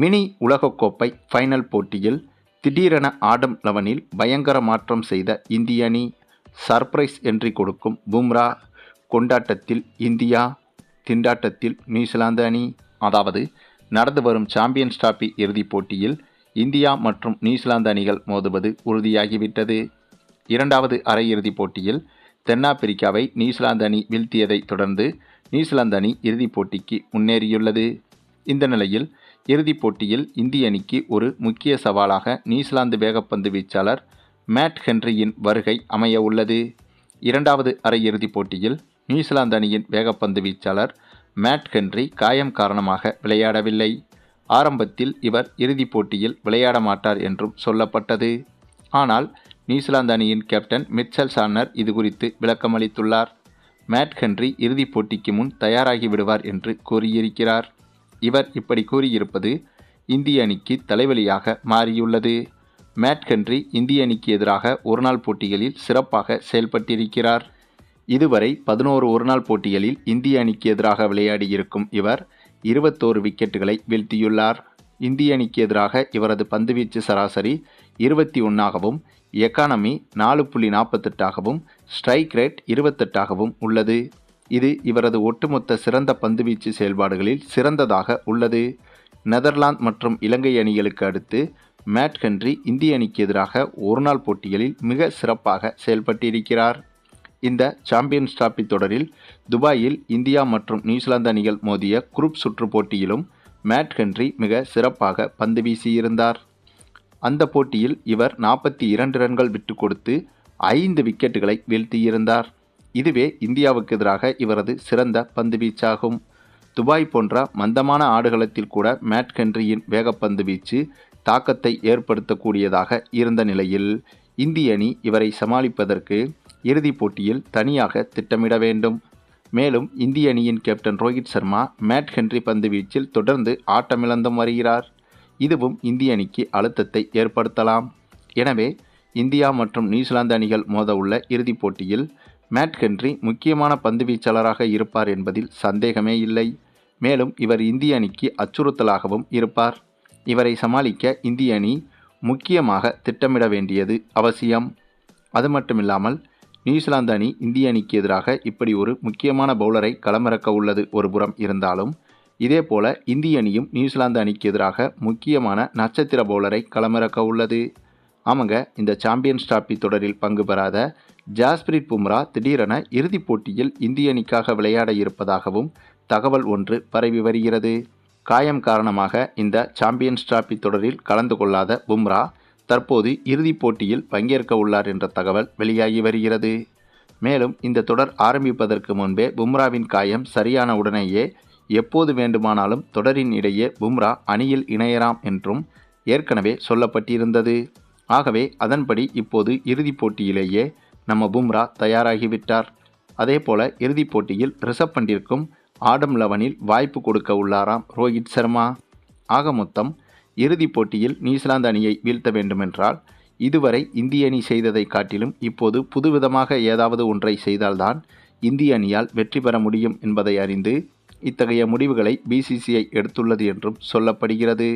Mini உலகக்கோப்பை final போட்டியில் திடீரென ஆடம் லெவனில் பயங்கர மாற்றம் செய்த இந்திய அணி சர்ப்ரைஸ் என்ட்ரி கொடுக்கும் பும்ரா. கொண்டாட்டத்தில் இந்தியா திண்டாட்டத்தில் நியூசிலாந்து அணி அதாவது நடந்து வரும் சாம்பியன்ஸ் டிராபி இறுதிப் போட்டியில் இந்தியா மற்றும் நியூசிலாந்து அணிகள் மோதுவது உறுதியாகிவிட்டது. இரண்டாவது அரையிறுதிப் போட்டியில் தென்னாப்பிரிக்காவை நியூசிலாந்து அணி வீழ்த்தியதைத் தொடர்ந்து நியூசிலாந்து அணி இறுதிப் போட்டிக்கு முன்னேறியுள்ளது. இந்த நிலையில் இறுதிப் போட்டியில் இந்திய அணிக்கு ஒரு முக்கிய சவாலாக நியூசிலாந்து வேகப்பந்து வீச்சாளர் மேட் ஹென்ரியின் வருகை அமைய உள்ளது. இரண்டாவது அரையிறுதிப் போட்டியில் நியூசிலாந்து அணியின் வேகப்பந்து வீச்சாளர் மேட் ஹென்றி காயம் காரணமாக விளையாடவில்லை. ஆரம்பத்தில் இவர் இறுதிப் போட்டியில் விளையாட மாட்டார் என்றும் சொல்லப்பட்டது. ஆனால் நியூசிலாந்து அணியின் கேப்டன் மிச்சல் சார்னர் இது குறித்து விளக்கமளித்துள்ளார். மேட் ஹென்றி இறுதிப் போட்டிக்கு முன் தயாராகி விடுவார் என்று கூறியிருக்கிறார். இவர் இப்படி கூறியிருப்பது இந்திய அணிக்கு தலைவலியாக மாறியுள்ளது. மேட் ஹென்றி இந்திய அணிக்கு எதிராக ஒருநாள் போட்டிகளில் சிறப்பாக செயல்பட்டிருக்கிறார். இதுவரை பதினோரு ஒருநாள் போட்டிகளில் இந்திய அணிக்கு எதிராக விளையாடியிருக்கும் இவர் இருபத்தோரு விக்கெட்டுகளை வீழ்த்தியுள்ளார். இந்திய அணிக்கு எதிராக இவரது பந்துவீச்சு சராசரி இருபத்தி ஒன்றாகவும் எக்கானமி நாலு புள்ளி நாற்பத்தெட்டாகவும் ஸ்ட்ரைக் ரேட் இருபத்தெட்டாகவும் உள்ளது. இது இவரது ஒட்டுமொத்த சிறந்த பந்துவீச்சு செயல்பாடுகளில் சிறந்ததாக உள்ளது. நெதர்லாந்து மற்றும் இலங்கை அணிகளுக்கு அடுத்து மேட் ஹென்றி இந்திய அணிக்கு எதிராக ஒருநாள் போட்டிகளில் மிக சிறப்பாக செயல்பட்டிருக்கிறார். இந்த சாம்பியன்ஸ் டிராபி தொடரில் துபாயில் இந்தியா மற்றும் நியூசிலாந்து அணிகள் மோதிய குரூப் சுற்று போட்டியிலும் மேட் ஹென்றி மிக சிறப்பாக பந்து வீசியிருந்தார். அந்த போட்டியில் இவர் நாற்பத்தி இரண்டு ரன்கள் விட்டு கொடுத்து ஐந்து விக்கெட்டுகளை வீழ்த்தியிருந்தார். இதுவே இந்தியாவுக்கு எதிராக இவரது சிறந்த பந்து வீச்சாகும். துபாய் போன்ற மந்தமான ஆடுகளத்தில் கூட மேட் ஹென்ரியின் வேகப்பந்து வீச்சு தாக்கத்தை ஏற்படுத்தக்கூடியதாக இருந்த நிலையில் இந்திய அணி இவரை சமாளிப்பதற்கு இறுதிப் போட்டியில் தனியாக திட்டமிட வேண்டும். மேலும் இந்திய அணியின் captain Rohit Sharma Matt Henry பந்து வீச்சில் தொடர்ந்து ஆட்டமிழந்தும் வருகிறார். இதுவும் இந்திய அணிக்கு அழுத்தத்தை ஏற்படுத்தலாம். எனவே இந்தியா மற்றும் நியூசிலாந்து அணிகள் மோத உள்ள இறுதிப் போட்டியில் மேட் ஹென்றி முக்கியமான பந்து வீச்சாளராக இருப்பார் என்பதில் சந்தேகமே இல்லை. மேலும் இவர் இந்திய அணிக்கு அச்சுறுத்தலாகவும் இருப்பார். இவரை சமாளிக்க இந்திய அணி முக்கியமாக திட்டமிட வேண்டியது அவசியம். அது மட்டுமில்லாமல் நியூசிலாந்து அணி இந்திய அணிக்கு எதிராக இப்படி ஒரு முக்கியமான பவுலரை களமிறக்க உள்ளது ஒரு புறம் இருந்தாலும் இதேபோல இந்திய அணியும் நியூசிலாந்து அணிக்கு எதிராக முக்கியமான நட்சத்திர பவுலரை களமிறக்க உள்ளது. ஆமாங்க இந்த சாம்பியன்ஸ் டிராபி தொடரில் பங்கு பெறாத ஜாஸ்பிரிட் பும்ரா திடீரென இறுதிப் போட்டியில் இந்திய அணிக்காக விளையாட இருப்பதாகவும் தகவல் ஒன்று பரவி வருகிறது. காயம் காரணமாக இந்த சாம்பியன்ஸ் டிராபி தொடரில் கலந்து கொள்ளாத பும்ரா தற்போது இறுதிப் போட்டியில் பங்கேற்க உள்ளார் என்ற தகவல் வெளியாகி வருகிறது. மேலும் இந்த தொடர் ஆரம்பிப்பதற்கு முன்பே பும்ராவின் காயம் சரியான உடனேயே எப்போது வேண்டுமானாலும் தொடரின் இடையே பும்ரா அணியில் இணையலாம் என்றும் ஏற்கனவே சொல்லப்பட்டிருந்தது. ஆகவே அதன்படி இப்போது இறுதிப் போட்டியிலேயே நம்ம பும்ரா தயாராகிவிட்டார். அதேபோல இறுதிப் போட்டியில் ரிஷப் பண்டிற்கும் ஆடம் லெவனில் வாய்ப்பு கொடுக்க உள்ளாராம் ரோஹித் சர்மா. ஆக மொத்தம் இறுதிப் போட்டியில் நியூசிலாந்து அணியை வீழ்த்த வேண்டுமென்றால் இதுவரை இந்திய அணி செய்ததை காட்டிலும் இப்போது புதுவிதமாக ஏதாவது ஒன்றை செய்தால்தான் இந்திய அணியால் வெற்றி பெற முடியும் என்பதை அறிந்து இத்தகைய முடிவுகளை பிசிசிஐ எடுத்துள்ளது என்றும் சொல்லப்படுகிறது.